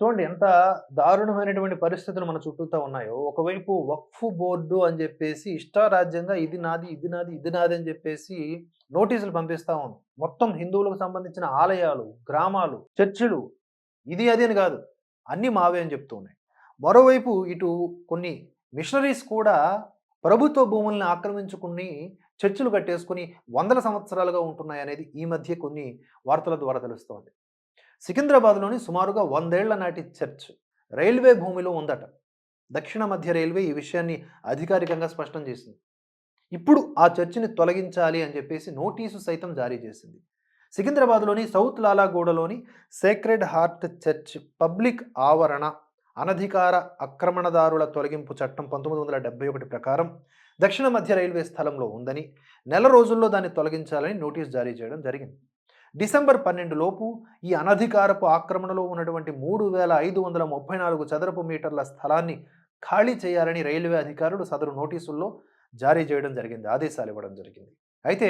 చూడండి ఎంత దారుణమైనటువంటి పరిస్థితులు మన చుట్టూతా ఉన్నాయో. ఒకవైపు వక్ఫ్ బోర్డు అని చెప్పేసి ఇష్టారాజ్యంగా ఇది నాది ఇది నాది ఇది నాది అని చెప్పేసి నోటీసులు పంపిస్తా ఉంది. మొత్తం హిందువులకు సంబంధించిన ఆలయాలు గ్రామాలు చర్చిలు ఇది అది అని కాదు. అన్నీ మావే అని చెప్తూ ఉన్నాయి. మరోవైపు ఇటు కొన్ని మిషనరీస్ కూడా ప్రభుత్వ భూముల్ని ఆక్రమించుకుని చర్చిలు కట్టేసుకుని వందల సంవత్సరాలుగా ఉంటున్నాయి అనేది ఈ మధ్య కొన్ని వార్తల ద్వారా తెలుస్తోంది. సికింద్రాబాద్లోని సుమారుగా వందేళ్ళ నాటి చర్చ్ రైల్వే భూమిలో ఉందట. దక్షిణ మధ్య రైల్వే ఈ విషయాన్ని అధికారికంగా స్పష్టం చేసింది. ఇప్పుడు ఆ చర్చిని తొలగించాలి అని చెప్పేసి నోటీసు సైతం జారీ చేసింది. సికింద్రాబాద్లోని సౌత్ లాలాగూడలోని సేక్రెడ్ హార్ట్ చర్చ్ పబ్లిక్ ఆవరణ అనధికార ఆక్రమణదారుల తొలగింపు చట్టం పంతొమ్మిది వందల డెబ్బై ఒకటి ప్రకారం దక్షిణ మధ్య రైల్వే స్థలంలో ఉందని నెల రోజుల్లో దాన్ని తొలగించాలని నోటీస్ జారీ చేయడం జరిగింది. డిసెంబర్ పన్నెండు లోపు ఈ అనధికారపు ఆక్రమణలో ఉన్నటువంటి మూడు వేల ఐదు వందల ముప్పై నాలుగు చదరపు మీటర్ల స్థలాన్ని ఖాళీ చేయాలని రైల్వే అధికారులు సదరు నోటీసుల్లో జారీ చేయడం జరిగింది ఆదేశాలు ఇవ్వడం జరిగింది. అయితే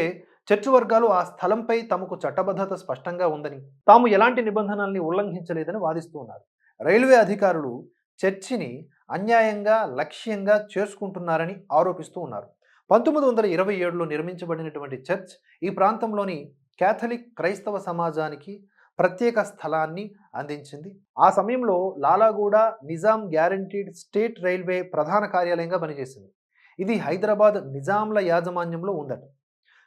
చర్చ్ వర్గాలు ఆ స్థలంపై తమకు చట్టబద్ధత స్పష్టంగా ఉందని తాము ఎలాంటి నిబంధనల్ని ఉల్లంఘించలేదని వాదిస్తూ ఉన్నారు. రైల్వే అధికారులు చర్చిని అన్యాయంగా లక్ష్యంగా చేసుకుంటున్నారని ఆరోపిస్తూ ఉన్నారు. పంతొమ్మిది వందల ఇరవై ఏడులో నిర్మించబడినటువంటి చర్చ్ ఈ ప్రాంతంలోని క్యాథలిక్ క్రైస్తవ సమాజానికి ప్రత్యేక స్థలాన్ని అందించింది. ఆ సమయంలో Lalaguda Nizam guaranteed state railway ప్రధాన కార్యాలయంగా పనిచేసింది. ఇది హైదరాబాద్ నిజాంల యాజమాన్యంలో ఉందట.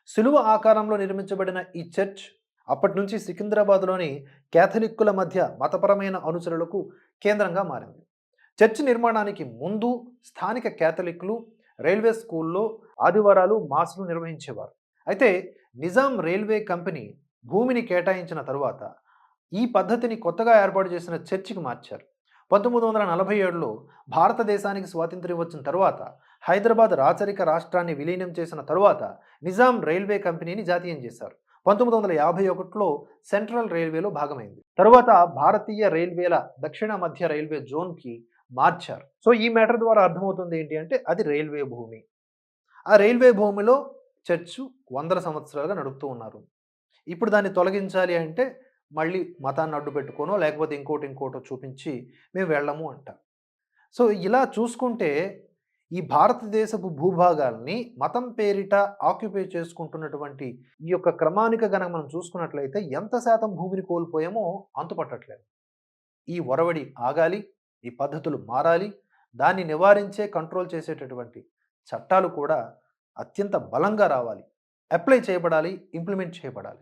సులువ ఆకారంలో నిర్మించబడిన ఈ చర్చ్ అప్పటి నుంచి సికింద్రాబాద్లోని క్యాథలిక్కుల మధ్య మతపరమైన అనుచరులకు కేంద్రంగా మారింది. చర్చ్ నిర్మాణానికి ముందు స్థానిక క్యాథలిక్లు రైల్వే స్కూల్లో ఆదివారాలు మాసులు నిర్వహించేవారు. అయితే నిజాం రైల్వే కంపెనీ భూమిని కేటాయించిన తరువాత ఈ పద్ధతిని కొత్తగా ఏర్పాటు చేసిన చర్చికి మార్చారు. పంతొమ్మిది వందల నలభై ఏడులో భారతదేశానికి స్వాతంత్ర్యం వచ్చిన తరువాత హైదరాబాద్ రాచరిక రాష్ట్రాన్ని విలీనం చేసిన తరువాత నిజాం రైల్వే కంపెనీని జాతీయం చేశారు. పంతొమ్మిది వందల యాభై ఒకటిలో సెంట్రల్ రైల్వేలో భాగమైంది. తరువాత భారతీయ రైల్వేల దక్షిణ మధ్య రైల్వే జోన్కి మార్చారు. సో ఈ మ్యాటర్ ద్వారా అర్థమవుతుంది ఏంటి అంటే అది రైల్వే భూమి. ఆ రైల్వే భూమిలో చర్చు వందల సంవత్సరాలుగా నడుపుతూ ఉన్నారు. ఇప్పుడు దాన్ని తొలగించాలి అంటే మళ్ళీ మతాన్ని అడ్డు పెట్టుకోనో లేకపోతే ఇంకోటి ఇంకోటో చూపించి మేము వెళ్ళము అంట. సో ఇలా చూసుకుంటే ఈ భారతదేశపు భూభాగాల్ని మతం పేరిట ఆక్యుపై చేసుకుంటున్నటువంటి ఈ యొక్క క్రమానిక గనక మనం చూసుకున్నట్లయితే ఎంత శాతం భూమిని కోల్పోయామో అంతుపట్టట్లేదు. ఈ ఒరవడి ఆగాలి ఈ పద్ధతులు మారాలి దాన్ని నివారించే కంట్రోల్ చేసేటటువంటి చట్టాలు కూడా అత్యంత బలంగా రావాలి. అప్లై చేయబడాలి ఇంప్లిమెంట్ చేయబడాలి.